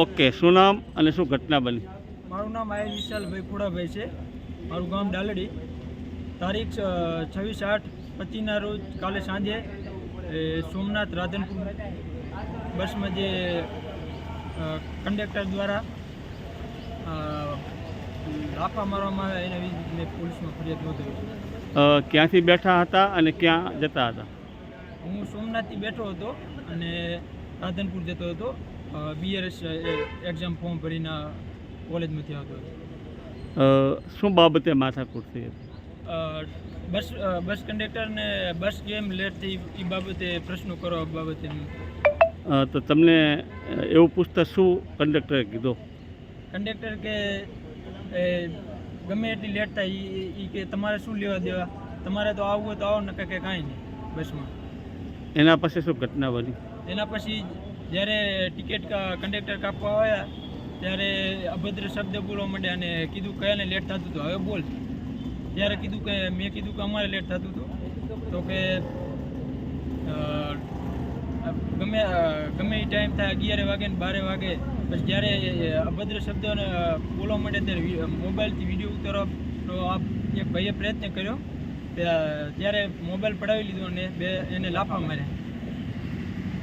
Okay શું નામ અને શું ઘટના બની? મારું નામ આયર વિશાલભાઈ ફુડાભાઈ છે. મારું ગામ ડાલડી. તારીખ છવ્વીસ આઠ પચીસના રોજ કાલે સાંજે એ, સોમનાથ રાધનપુર બસમાં જે કંડક્ટર દ્વારા લાફા મારવામાં આવ્યા એના વિરુદ્ધ મેં પોલીસમાં ફરિયાદ નોંધાવી ક્યાંથી બેઠા હતા અને ક્યાં જતા હતા? હું સોમનાથથી બેઠો હતો અને રાધનપુર જતો હતો. બીઆરએસ એક્ઝામ ફોર્મ ભરીને કોલેજમાંથી આવતો શું બાબતે માથાકૂટ થઈ હતી? બસ બસ કંડક્ટરને બસ કેમ લેટ થઈ એ બાબતે પ્રશ્નો કરવા બાબતે તો તમને એવું પૂછતા શું કંડક્ટરે કીધો? કંડક્ટર કે એ, ગમે એટલી લેટ થાય એ કે તમારે શું લેવા દેવા? તમારે તો આવવું હોય તો આવો નકર કે કાંઈ નહીં બસમાં. એના પછી શું ઘટના બની? એના પછી જ્યારે ટિકિટ કંડક્ટર કાપવા આવ્યા, ત્યારે અભદ્ર શબ્દ બોલવા માંડ્યા અને કીધું કયાને લેટ થતું હતું. હવે બોલ. ત્યારે કીધું કે, મેં કીધું કે અમારે લેટ થતું હતું. તો કે ગમે ગમે એ ટાઈમ થાય, અગિયારે વાગે ને બારે વાગે. પછી જ્યારે અભદ્ર શબ્દોને બોલવા માંડે ત્યારે મોબાઈલથી વીડિયો ઉતારવાનો આ એક ભાઈએ પ્રયત્ન કર્યો ત્યાં- ત્યારે મોબાઈલ પડાવી લીધો અને બે એને લાફા માર્યા.